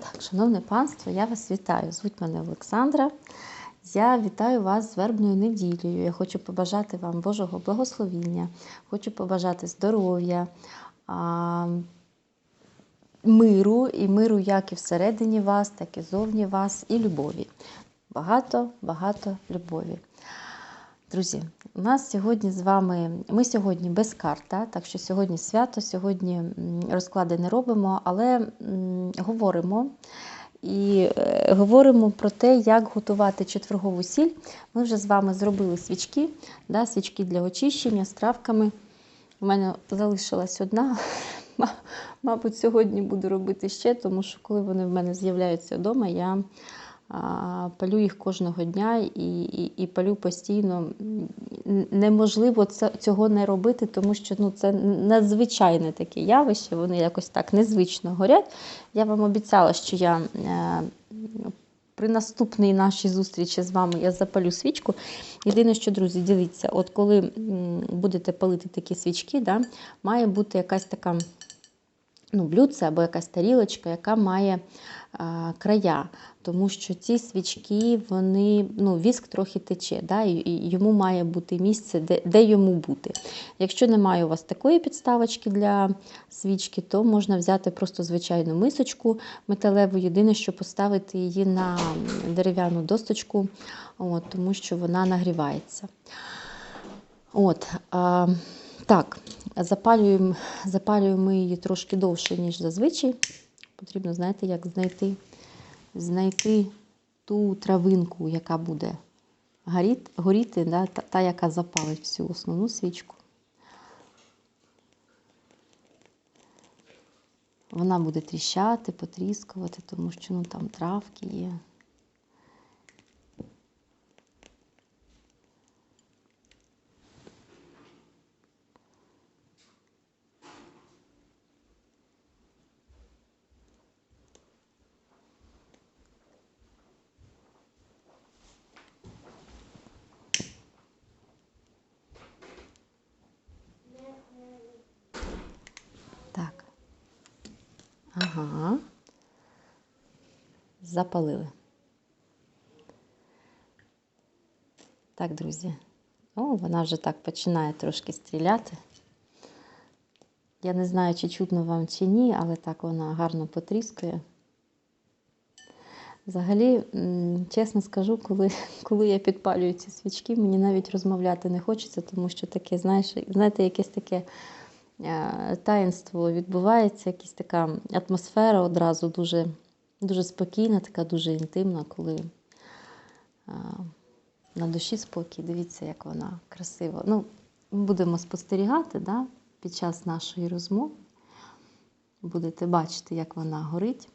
Так, шановне панство, я вас вітаю. Звуть мене Олександра. Я вітаю вас з вербною неділею. Я хочу побажати вам Божого благословіння, хочу побажати здоров'я, миру, і миру як і всередині вас, так і зовні вас, і любові. Багато, багато любові. Друзі, у нас сьогодні з вами, ми сьогодні без карта, так що сьогодні свято, сьогодні розклади не робимо, але говоримо. І е, говоримо про те, як готувати четвергову сіль. Ми вже з вами зробили свічки, да, свічки для очищення з травками. У мене залишилась одна. Мабуть, сьогодні буду робити ще, тому що коли вони в мене з'являються вдома, я палю їх кожного дня і, і, і палю постійно. Неможливо це, цього не робити, тому що ну, це надзвичайне таке явище, вони якось так незвично горять. Я вам обіцяла, що я е, при наступній нашій зустрічі з вами я запалю свічку. Єдине, що, друзі, дивіться, от коли будете палити такі свічки, да, має бути якась така ну, блюдце або якась тарілочка, яка має края. Тому що ці свічки, вони, ну, віск трохи тече, да, і, йому має бути місце, де, де йому бути. Якщо немає у вас такої підставочки для свічки, то можна взяти просто звичайну мисочку металеву, єдине, що поставити її на дерев'яну досточку, от, тому що вона нагрівається. От, а, так, запалюємо, запалюємо її трошки довше, ніж зазвичай. Потрібно, знаєте, як знайти, знайти ту травинку, яка буде горіти, да, та, та, яка запалить всю основну свічку. Вона буде тріщати, потріскувати, тому що ну, там травки є. Так. Ага. Запалили. Так, друзі. О, вона вже так починає трошки стріляти. Я не знаю, чи чутно вам чи ні, але так вона гарно потріскує. Взагалі, чесно скажу, коли, коли я підпалюю ці свічки, мені навіть розмовляти не хочеться, тому що таке, знаєш, знаєте, якесь таке е, таїнство відбувається, якась така атмосфера одразу дуже, дуже спокійна, така дуже інтимна, коли е, на душі спокій. Дивіться, як вона красиво. Ну, ми будемо спостерігати да, під час нашої розмови. Будете бачити, як вона горить.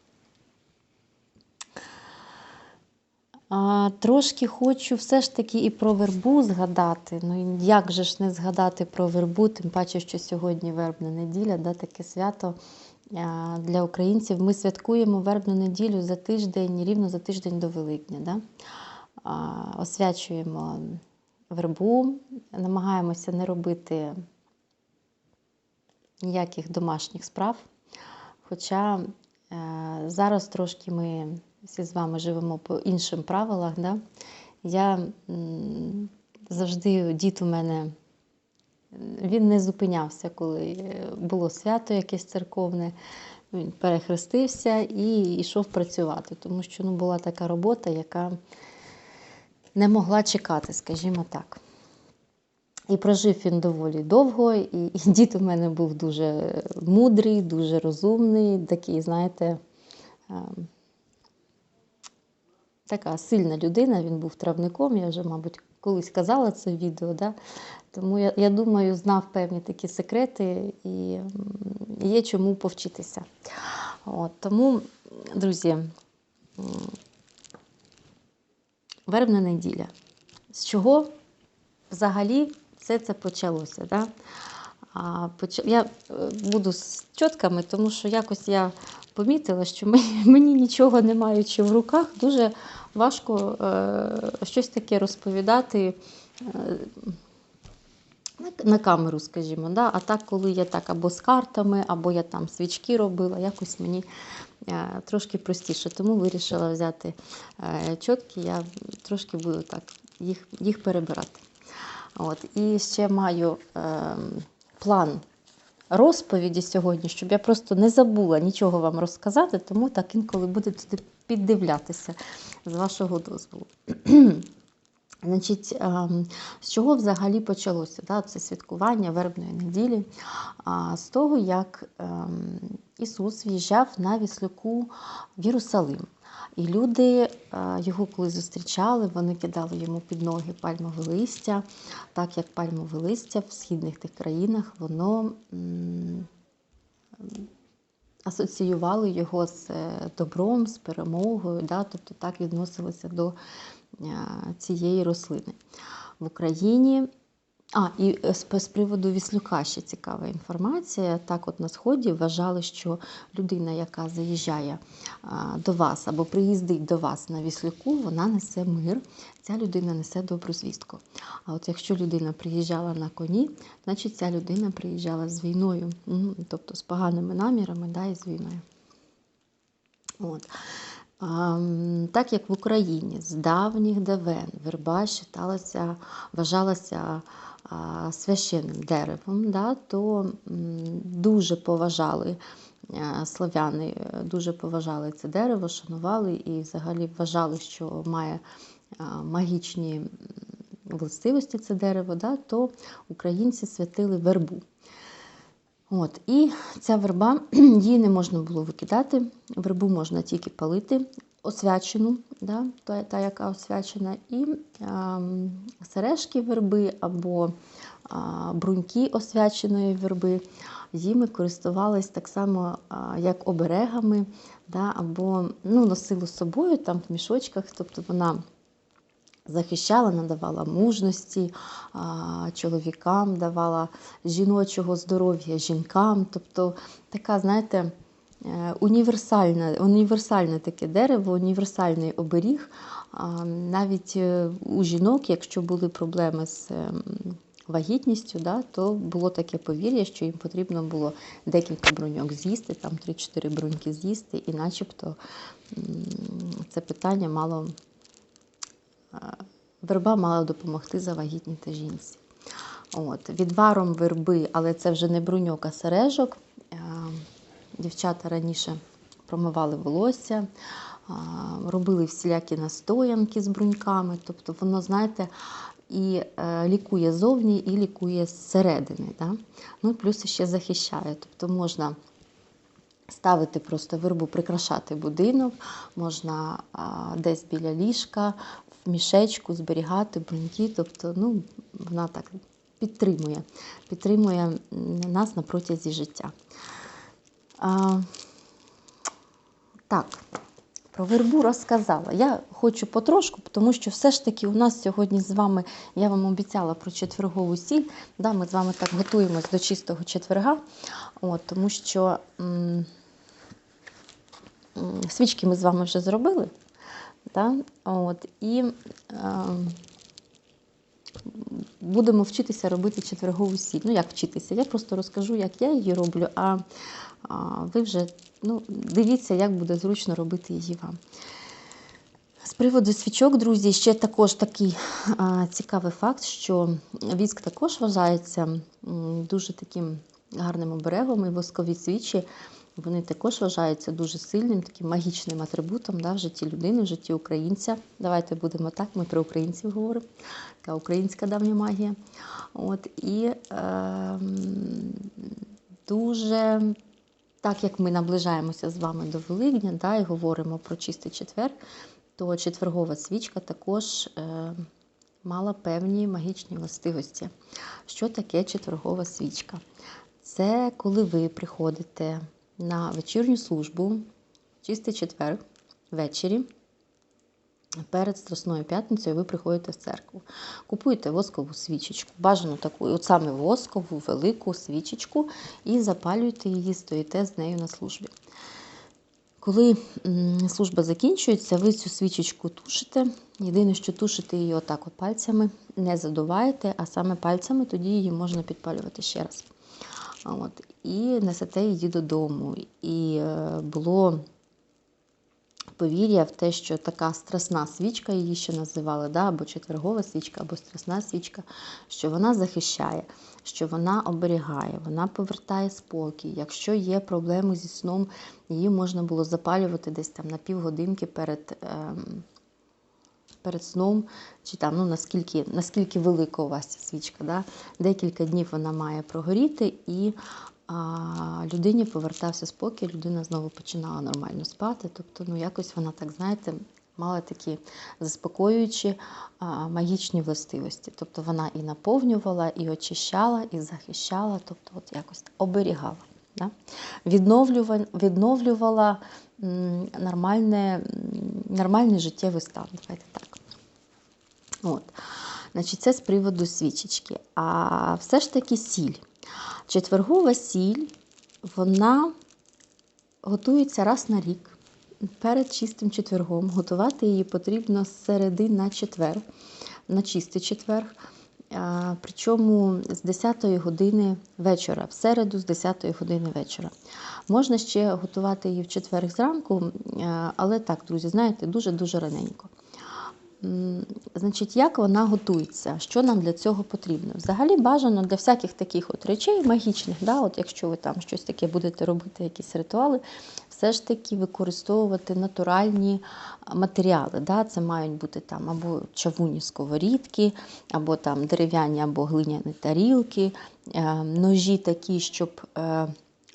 А, трошки хочу все ж таки і про вербу згадати. Ну як же ж не згадати про вербу, тим паче, що сьогодні вербна неділя, да, таке свято а, для українців. Ми святкуємо вербну неділю за тиждень, рівно за тиждень до Великдня. Да? Освячуємо вербу, намагаємося не робити ніяких домашніх справ. Хоча е, зараз трошки ми всі з вами живемо по іншим правилах. Да? Я завжди дід у мене він не зупинявся, коли е, було свято якесь церковне. Він перехрестився і йшов працювати, тому що ну, була така робота, яка не могла чекати, скажімо так. І прожив він доволі довго, і, і дід у мене був дуже мудрий, дуже розумний, такий, знаєте, ем, така сильна людина, він був травником, я вже, мабуть, колись казала це в відео. Да? Тому я, я думаю, знав певні такі секрети і є чому повчитися. От, тому, друзі, вербна неділя. З чого взагалі все це почалося? Да? А, Я е, буду з чотками, тому що якось я помітила, що мені, мені нічого не маючи в руках, дуже важко е, щось таке розповідати. Е, на, камеру, скажімо. Да? А так, коли я так або з картами, або я там свічки робила, якось мені е, трошки простіше. Тому вирішила взяти е, чотки, я трошки буду так їх, їх перебирати. От. І ще маю е, план розповіді сьогодні, щоб я просто не забула нічого вам розказати, тому так інколи буде туди піддивлятися з вашого дозволу. Значить, ем, з чого взагалі почалося да, це святкування вербної неділі? З того, як ем, Ісус в'їжджав на віслюку в Єрусалим. І люди е, його, коли зустрічали, вони кидали йому під ноги пальмове листя, так як пальмове листя в східних тих країнах, воно асоціювало його з е, добром, з перемогою, да, тобто так відносилося до цієї рослини. В Україні а, і е, з, з приводу віслюка ще цікава інформація. Так, от на сході вважали, що людина, яка заїжджає а, до вас або приїздить до вас на віслюку, вона несе мир, ця людина несе добру звістку. А от якщо людина приїжджала на коні, значить ця людина приїжджала з війною, тобто з поганими намірами да, і з війною. От. Так як в Україні з давніх давен верба вважалася, вважалася священним деревом, да, то дуже поважали слав'яни, дуже поважали це дерево, шанували і взагалі вважали, що має магічні властивості це дерево, да, то українці святили вербу. От, І ця верба, її не можна було викидати, вербу можна тільки палити, освячену, да, та, та яка освячена, і а, сережки верби або а, бруньки освяченої верби, їми користувались так само, як оберегами, да, або ну, носили з собою там в мішочках, тобто вона захищала, надавала мужності чоловікам, давала жіночого здоров'я жінкам. Тобто така, знаєте, е, універсальне, універсальне таке дерево, універсальний оберіг. Навіть е, у жінок, якщо були проблеми з ем, вагітністю, да, то було таке повір'я, що їм потрібно було декілька броньок з'їсти, там 3-4 броньки з'їсти, і начебто це питання мало верба мала допомогти завагітніти жінці. От, Відваром верби, але це вже не бруньок, а сережок. Дівчата раніше промивали волосся, робили всілякі настоянки з бруньками. Тобто воно, знаєте, і е, лікує зовні, і лікує зсередини. Да? Ну, Плюс ще захищає. Тобто можна ставити просто вербу, прикрашати будинок, можна десь біля ліжка мішечку зберігати бруньки, тобто ну, вона так підтримує, підтримує нас на протязі життя. А, Так, про вербу розказала. Я хочу потрошку, тому що все ж таки у нас сьогодні з вами, я вам обіцяла про четвергову сіль. Да, Ми з вами так готуємось до чистого четверга, от, тому що м свічки ми з вами вже зробили. Да? От, І е, будемо вчитися робити четвергову сіль. Ну, як вчитися? Я просто розкажу, як я її роблю, а, а ви вже ну, дивіться, як буде зручно робити її вам. З приводу свічок, друзі, ще також такий а, цікавий факт, що віск також вважається дуже таким гарним оберегом, і воскові свічі. Вони також вважаються дуже сильним, таким магічним атрибутом да, в житті людини, в житті українця. Давайте будемо так, ми про українців говоримо, така українська давня магія. От, І е, дуже, так як ми наближаємося з вами до Великдня да, і говоримо про чистий четвер, то четвергова свічка також е, мала певні магічні властивості. Що таке четвергова свічка? Це коли ви приходите на вечірню службу, чистий четвер ввечері. Перед Страсною п'ятницею ви приходите в церкву. Купуєте воскову свічечку, бажану таку, от саме воскову, велику свічечку, і запалюєте її, стоїте з нею на службі. Коли служба закінчується, ви цю свічечку тушите. Єдине, що тушите її отак от пальцями, не задуваєте, а саме пальцями тоді її можна підпалювати ще раз. От. І несете її додому. І е, було повір'я в те, що така страсна свічка, її ще називали, да, або четвергова свічка, або страсна свічка, що вона захищає, що вона оберігає, вона повертає спокій. Якщо є проблеми зі сном, її можна було запалювати десь там на півгодинки перед. Ем, Перед сном, чи там, ну, наскільки, наскільки велика у вас ця свічка. Да? Декілька днів вона має прогоріти, і а, людині повертався спокій, людина знову починала нормально спати. Тобто, ну, якось вона так, знаєте, мала такі заспокоюючі а, магічні властивості. Тобто вона і наповнювала, і очищала, і захищала, тобто от якось оберігала. Да? Відновлювала, відновлювала нормальне, нормальний життєвий стан. Давайте так. От. Значить, це з приводу свічечки. А все ж таки сіль. Четвергова сіль, вона готується раз на рік. Перед чистим четвергом. Готувати її потрібно з середи на четвер, на чистий четверг. Причому з 10-ї години вечора, в середу з 10-ї години вечора. Можна ще готувати її в четвер зранку, але так, друзі, знаєте, дуже-дуже раненько. Значить, як вона готується? Що нам для цього потрібно? Взагалі бажано для всяких таких от речей магічних, да, от якщо ви там щось таке будете робити, якісь ритуали, все ж таки використовувати натуральні матеріали. Да? Це мають бути там або чавунні сковорідки, або там дерев'яні або глиняні тарілки, е, ножі такі, щоб.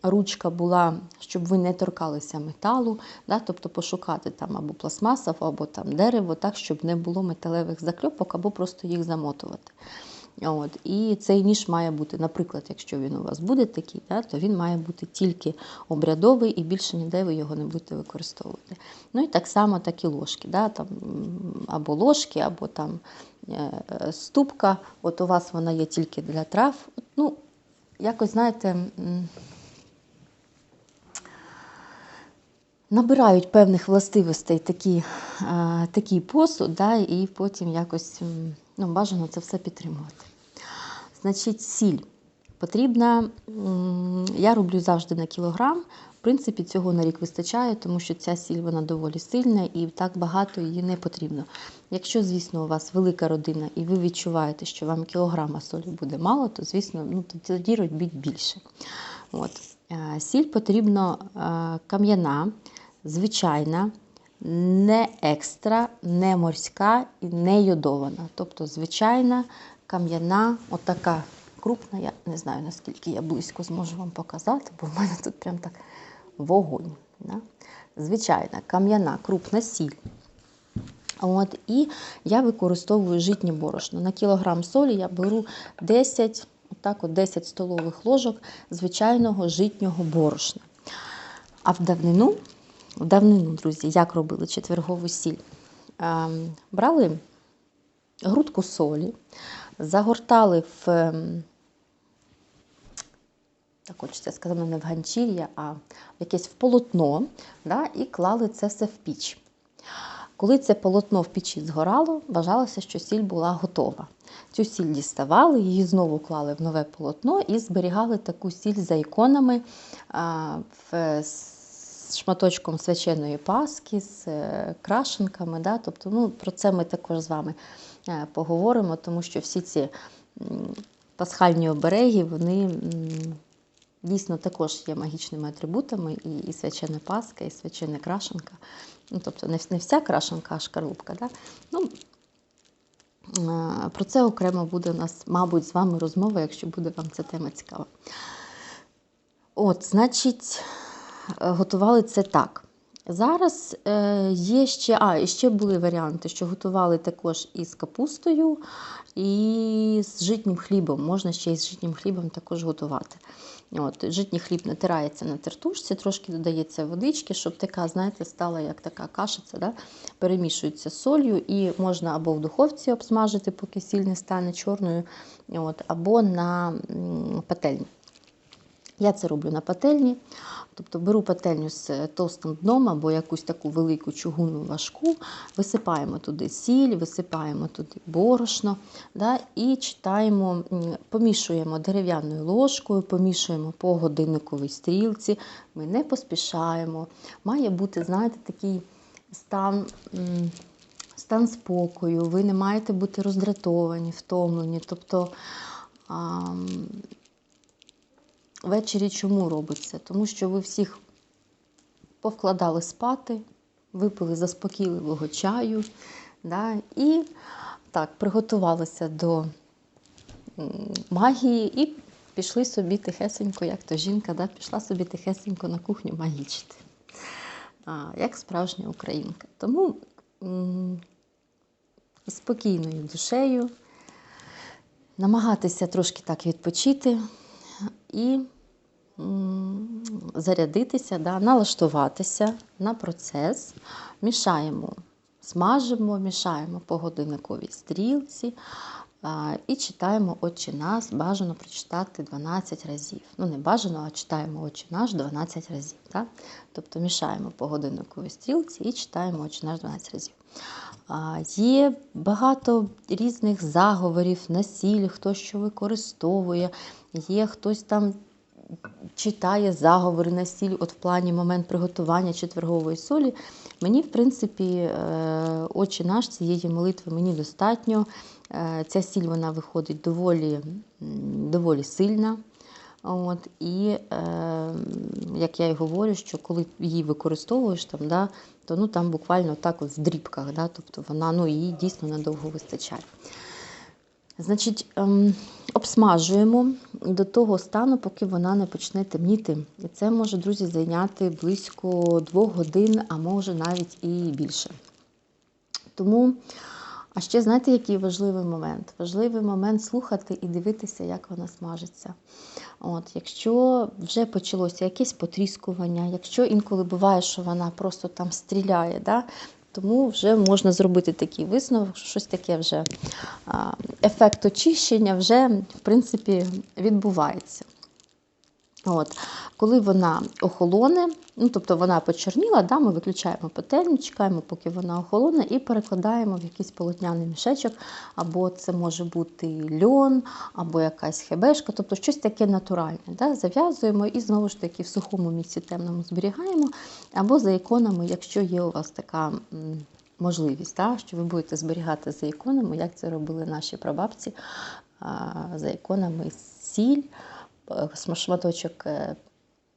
Ручка була, щоб ви не торкалися металу, да, тобто пошукати там або пластмасову, або там дерево, так, щоб не було металевих закльопок, або просто їх замотувати. От. І цей ніж має бути, наприклад, якщо він у вас буде такий, да, то він має бути тільки обрядовий і більше ніде ви його не будете використовувати. Ну і так само так і ложки. Да, там, або ложки, або там е, ступка. От у вас вона є тільки для трав. Ну, якось, знаєте, м, набирають певних властивостей такі, е, такий посуд, да, і потім якось ну, бажано це все підтримувати. Значить, сіль потрібна, я роблю завжди на кілограм. В принципі, цього на рік вистачає, тому що ця сіль вона доволі сильна і так багато її не потрібно. Якщо, звісно, у вас велика родина і ви відчуваєте, що вам кілограма солі буде мало, то, звісно, ну, тоді робіть більше. От. Е, Сіль потрібно е, кам'яна, звичайна, не екстра, не морська і не йодована. Тобто звичайна, кам'яна, отака крупна. Я не знаю, наскільки я близько зможу вам показати, бо в мене тут прям так вогонь. Да? Звичайна, кам'яна, крупна сіль. От, і я використовую житнє борошно. На кілограм солі я беру 10, отак от 10 столових ложок звичайного житнього борошна. А в давнину, в давнину, друзі, як робили четвергову сіль? Ем, брали грудку солі, загортали в, ем, так хочеться сказати, не в ганчір'я, а в якесь в полотно, да, і клали це все в піч. Коли це полотно в печі згорало, вважалося, що сіль була готова. Цю сіль діставали, її знову клали в нове полотно і зберігали таку сіль за іконами в, шматочком свяченої паски, з е, крашенками. Да? Тобто, ну, про це ми також з вами е, поговоримо, тому що всі ці пасхальні обереги, вони дійсно також є магічними атрибутами, і, і свячена паска, і свячена крашенка. Ну, тобто не, не вся крашенка, а шкарлупка. Да? Ну, е, про це окремо буде у нас, мабуть, з вами розмова, якщо буде вам ця тема цікава. От, значить, готували це так. Зараз е, є ще, а, ще були варіанти, що готували також із капустою, і з житнім хлібом. Можна ще й з житнім хлібом також готувати. От, Житній хліб натирається на тертушці, трошки додається водички, щоб така, знаєте, стала як така кашиця, да? перемішується з солью, і можна або в духовці обсмажити, поки сіль не стане чорною, от, або на пательні. Я це роблю на пательні. Тобто беру пательню з товстим дном або якусь таку велику чугунну важку, висипаємо туди сіль, висипаємо туди борошно да, і читаємо, помішуємо дерев'яною ложкою, помішуємо по годинниковій стрілці. Ми не поспішаємо. Має бути, знаєте, такий стан. Стан спокою, ви не маєте бути роздратовані, втомлені. Тобто Ввечері чому робиться? Тому що ви всіх повкладали спати, випили заспокійливого чаю да, і так, приготувалися до магії і пішли собі тихесенько, як то жінка, да, пішла собі тихесенько на кухню магічити, а, як справжня українка. Тому спокійною душею, намагатися трошки так відпочити і зарядитися, да, налаштуватися на процес. Мішаємо, смажимо, мішаємо по годинниковій стрілці і читаємо Отче нас, бажано прочитати 12 разів. Ну, не бажано, а читаємо Отче наш 12 разів. Да? Тобто мішаємо по годинниковій стрілці і читаємо Отче наш 12 разів. Є багато різних заговорів, насіль, хто що використовує, є хтось там читає заговори на сіль, от в плані момент приготування четвергової солі, мені, в принципі, е, очі наш цієї молитви мені достатньо. Е, ця сіль вона виходить доволі доволі сильна. От, І е, як я й говорю, що коли її використовуєш, там, да, то ну, там буквально так в дрібках, да, тобто вона ну, її дійсно надовго вистачає. Значить, ем, обсмажуємо до того стану, поки вона не почне темніти. І це може, друзі, зайняти близько двох годин, а може навіть і більше. Тому, а ще знаєте, який важливий момент? Важливий момент слухати і дивитися, як вона смажиться. От, Якщо вже почалося якесь потріскування, якщо інколи буває, що вона просто там стріляє, да, тому вже можна зробити такий висновок, що щось таке вже ефект очищення вже, в принципі, відбувається. От. Коли вона охолоне, ну, тобто вона почерніла, да, ми виключаємо пательню, чекаємо, поки вона охолоне, і перекладаємо в якийсь полотняний мішечок, або це може бути льон, або якась хебешка, тобто щось таке натуральне. Да, Зав'язуємо і знову ж таки в сухому місці темному зберігаємо, або за іконами, якщо є у вас така. Можливість, так, що ви будете зберігати за іконами, як це робили наші прабабці, за іконами сіль, шматочок е,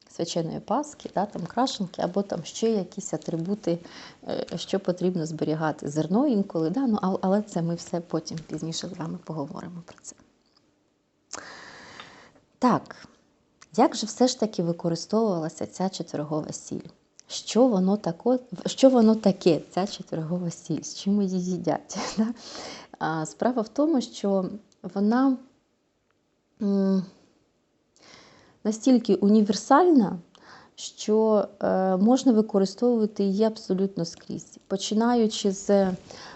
свяченої паски, да, там крашенки, або там ще якісь атрибути, е, що потрібно зберігати. Зерно інколи, да, ну, але це ми все потім пізніше з вами поговоримо про це. Так, як же все ж таки використовувалася ця четвергова сіль? Що воно тако, що воно таке, ця четвергова сіль, з чим її їдять? Да? Справа в тому, що вона настільки універсальна, що е, можна використовувати її абсолютно скрізь. Починаючи з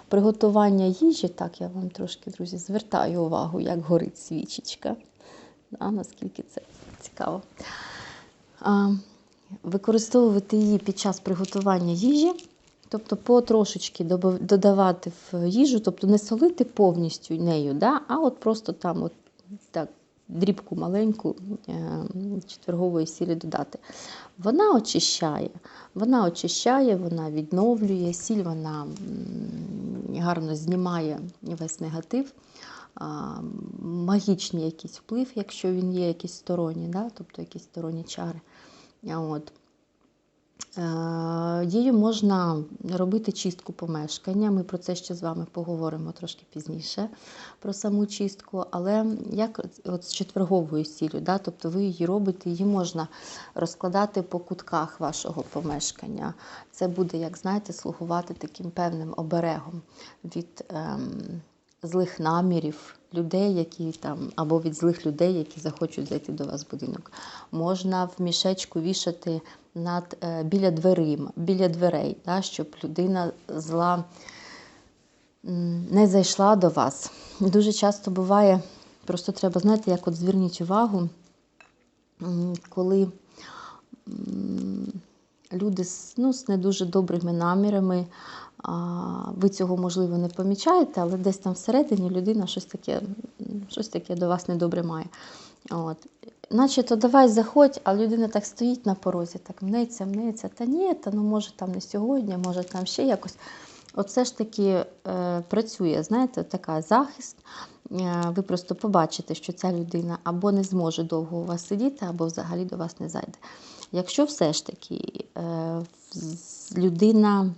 приготування їжі, так я вам трошки, друзі, звертаю увагу, як горить свічечка. Да, Наскільки це цікаво. А, Використовувати її під час приготування їжі, тобто потрошечки додавати в їжу, тобто не солити повністю нею, да, а от просто там от так дрібку маленьку е, четвергової сілі додати. Вона очищає, вона очищає, вона відновлює, сіль вона гарно знімає весь негатив, магічний якийсь вплив, якщо він є якісь сторонні, да? тобто якісь сторонні чари. От. Е, її можна робити чистку помешкання. Ми про це ще з вами поговоримо трошки пізніше, про саму чистку. Але як от з четверговою сіллю, да, тобто ви її робите, її можна розкладати по кутках вашого помешкання. Це буде, як знаєте, слугувати таким певним оберегом від ем, злих намірів. Людей, які там, або від злих людей, які захочуть зайти до вас в будинок. Можна в мішечку вішати над, е, біля дверима, біля дверей, да, щоб людина зла не зайшла до вас. Дуже часто буває, просто треба, знаєте, як от зверніть увагу, коли люди ну, з не дуже добрими намірами, ви цього, можливо, не помічаєте, але десь там всередині людина щось таке, щось таке до вас недобре має. От. Наче то давай заходь, а людина так стоїть на порозі, так мнеться, мнеться. Та ні, та ну може там не сьогодні, може там ще якось. Оце ж таки е, працює, знаєте, така захист. Е, ви просто побачите, що ця людина або не зможе довго у вас сидіти, або взагалі до вас не зайде. Якщо все ж таки е, людина,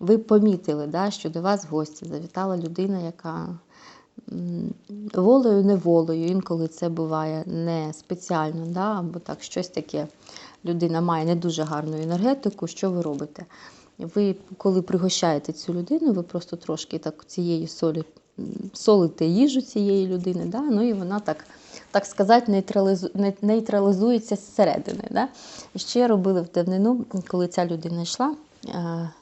ви помітили, да, що до вас в гості завітала людина, яка волею, неволею, інколи це буває не спеціально, да, або так щось таке. Людина має не дуже гарну енергетику, що ви робите? Ви, коли пригощаєте цю людину, ви просто трошки так цієї солі солите їжу цієї людини, да? ну і вона так, так сказати, нейтралізу, нейтралізується зсередини. Да? Ще робили в давнину, коли ця людина йшла,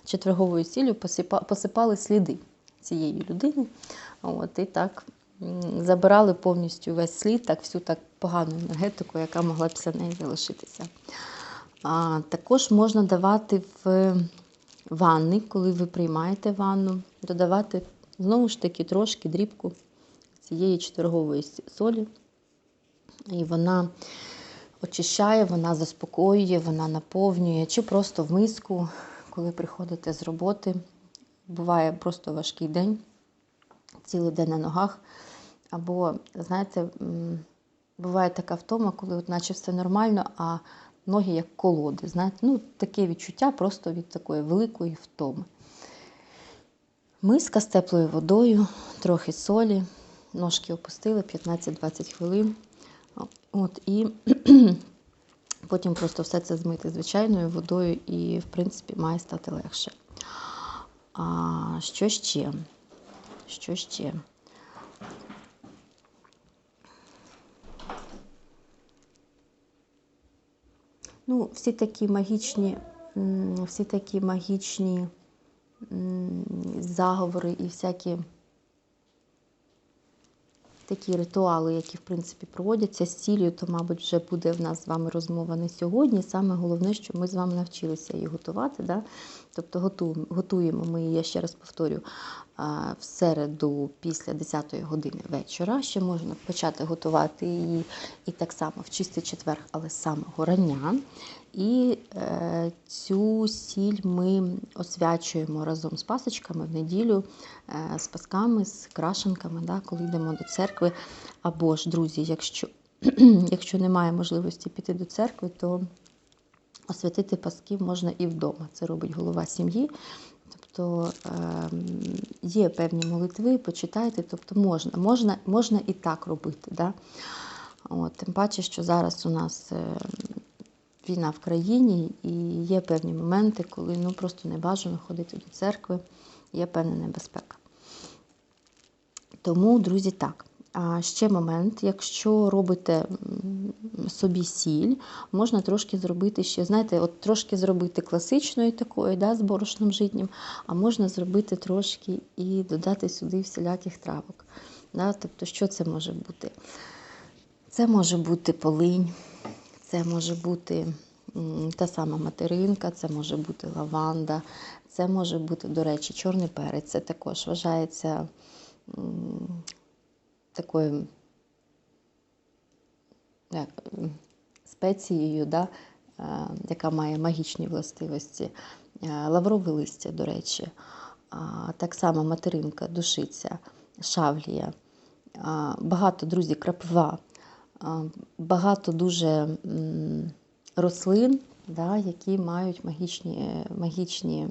четверговою сіллю посипали сліди цієї людини. От, і так забирали повністю весь слід, так всю так погану енергетику, яка могла після неї залишитися. А, також можна давати в ванни, коли ви приймаєте ванну, додавати знову ж таки трошки дрібку цієї четвергової солі. І вона очищає, вона заспокоює, вона наповнює, чи просто в миску, коли приходите з роботи. Буває просто важкий день, цілий день на ногах. Або, знаєте, буває така втома, коли от наче все нормально, а ноги як колоди. Знаєте, ну, таке відчуття просто від такої великої втоми. Миска з теплою водою, трохи солі, ножки опустили 15-20 хвилин. От, і потім просто все це змити звичайною водою, і, в принципі, має стати легше. А що ще? Що ще? Ну, всі такі магічні, всі такі магічні заговори і всякі такі ритуали, які в принципі проводяться з цілею, то, мабуть, вже буде в нас з вами розмова не сьогодні. Саме головне, що ми з вами навчилися її готувати. Да? Тобто готуємо, ми її, я ще раз повторю, в середу після 10-ї години вечора. Ще можна почати готувати її і так само в чистий четвер, але самого рання. І е, цю сіль ми освячуємо разом з пасочками в неділю, е, з пасками, з крашенками, да, коли йдемо до церкви. Або ж, друзі, якщо, якщо немає можливості піти до церкви, то освятити паски можна і вдома. Це робить голова сім'ї. Тобто е, є певні молитви, почитайте, тобто можна, можна, можна і так робити. Да? От, тим паче, що зараз у нас війна в країні і є певні моменти, коли ну, просто не бажано ходити до церкви, є певна небезпека. Тому, друзі, так. А ще момент, якщо робите собі сіль, можна трошки зробити ще, знаєте, от трошки зробити класичної такої, да, з борошном житнім, а можна зробити трошки і додати сюди всіляких травок. Да? Тобто, що це може бути? Це може бути полинь, це може бути та сама материнка, це може бути лаванда, це може бути, до речі, чорний перець. Це також вважається такою як, спецією, да, е, яка має магічні властивості. Е, Лаврове листя, до речі, так само материнка, душиця, шавлія. Багато, друзі, крапива, багато дуже рослин, да, які мають магічні, магічні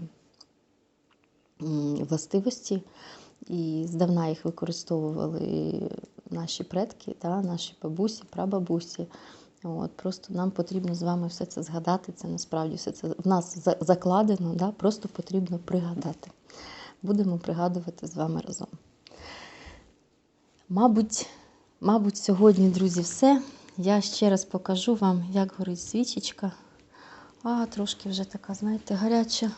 властивості. І здавна їх використовували наші предки, да, наші бабусі, прабабусі. От, просто нам потрібно з вами все це згадати. Це насправді все це в нас закладено, да, просто потрібно пригадати. Будемо пригадувати з вами разом. Мабуть, мабуть, сьогодні, друзі, все. Я ще раз покажу вам, як горить свічечка. А, трошки вже така, знаєте, гаряча.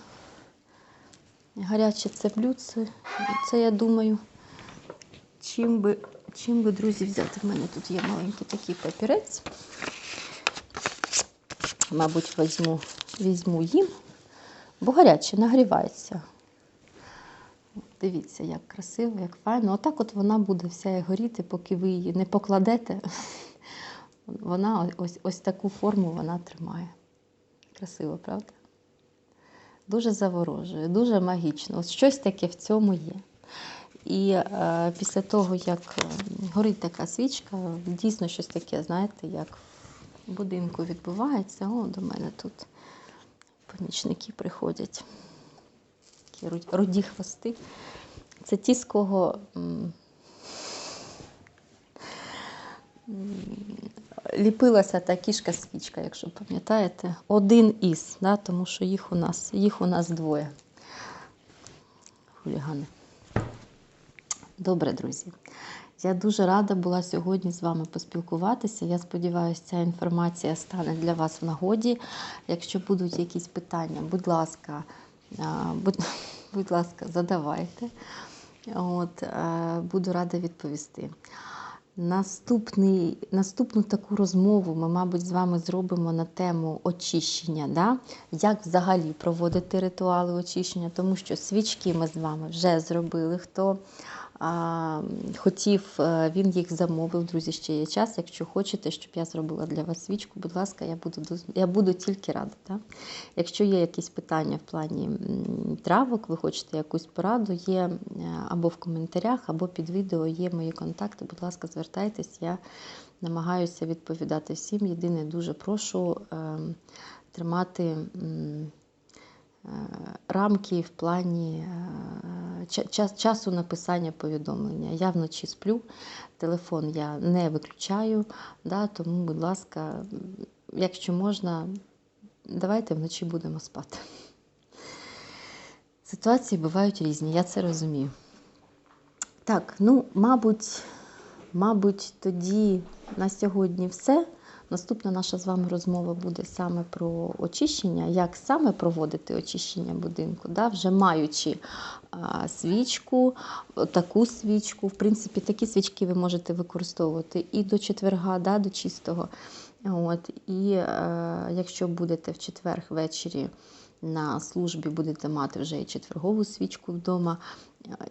Гаряче це блюдце. Це, я думаю, чим би, чим би, друзі, взяти. В мене тут є маленький такий папірець. мабуть, візьму, візьму їм, бо гаряче нагрівається. Дивіться, як красиво, як файно. Отак от вона буде вся і горіти, поки ви її не покладете. Вона ось, ось таку форму вона тримає. Красиво, правда? Дуже заворожує, дуже магічно. Ось щось таке в цьому є. І е, після того, як е, горить така свічка, дійсно щось таке, знаєте, як в будинку відбувається. О, до мене тут помічники приходять. Такі руді хвости. Це ті, з кого ліпилася та кішка-свічка, якщо пам'ятаєте. Один із, да, тому що їх у нас, їх у нас двоє. Хулігани. Добре, друзі. Я дуже рада була сьогодні з вами поспілкуватися. Я сподіваюся, ця інформація стане для вас в нагоді. Якщо будуть якісь питання, будь ласка, будь, будь ласка, задавайте. От, е, буду рада відповісти. Наступний, наступну таку розмову ми, мабуть, з вами зробимо на тему очищення. Да? Як взагалі проводити ритуали очищення, тому що свічки ми з вами вже зробили. Хто хотів, е, він їх замовив. Друзі, ще є час. Якщо хочете, щоб я зробила для вас свічку, будь ласка, я буду, я буду тільки рада. Да? Якщо є якісь питання в плані травок, ви хочете якусь пораду, є е, або в коментарях, або під відео є мої контакти. Будь ласка, звертайтесь, я намагаюся відповідати всім. Єдине, дуже прошу е, тримати. Рамки в плані час- часу написання повідомлення. Я вночі сплю, телефон я не виключаю, да, тому, будь ласка, якщо можна, давайте вночі будемо спати. Ситуації бувають різні, я це розумію. Так, ну, мабуть, мабуть, тоді на сьогодні все. Наступна наша з вами розмова буде саме про очищення, як саме проводити очищення будинку, да, вже маючи а, свічку, таку свічку. В принципі, такі свічки ви можете використовувати і до четверга, да, до чистого. От, і е, якщо будете в четверг ввечері на службі, будете мати вже і четвергову свічку вдома.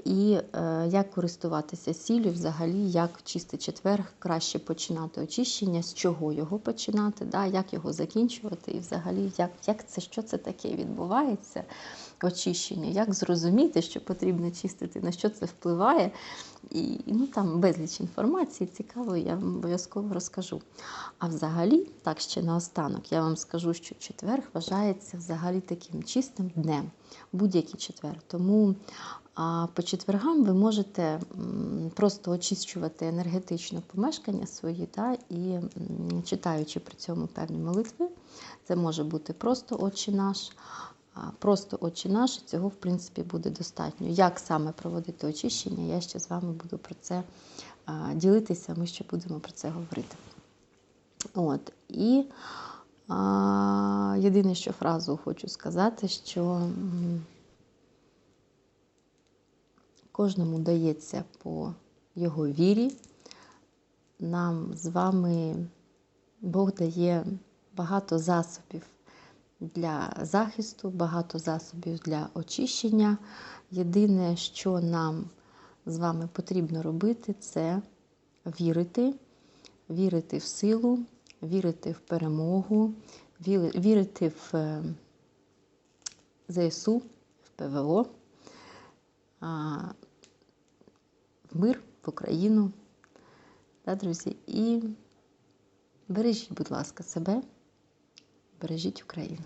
І е, як користуватися сіллю, взагалі, як чистий четверг краще починати очищення, з чого його починати, да, як його закінчувати, і взагалі, як, як це, що це таке відбувається, очищення, як зрозуміти, що потрібно чистити, на що це впливає. І ну, там безліч інформації, цікаво, я вам обов'язково розкажу. А взагалі, так ще наостанок, я вам скажу, що четверг вважається взагалі таким чистим днем, будь-який четвер. Тому а по четвергам ви можете просто очищувати енергетично помешкання свої та, і читаючи при цьому певні молитви. Це може бути просто Отче наш, просто Отче наш, і цього, в принципі, буде достатньо. Як саме проводити очищення, я ще з вами буду про це ділитися, ми ще будемо про це говорити. От. І а, єдине, що фразу хочу сказати, що. Кожному дається по його вірі. Нам з вами Бог дає багато засобів для захисту, багато засобів для очищення. Єдине, що нам з вами потрібно робити, це вірити, вірити в силу, вірити в перемогу, вірити в е, ЗСУ, в ПВО мир, в Україну. Да, друзі? І бережіть, будь ласка, себе, бережіть Україну.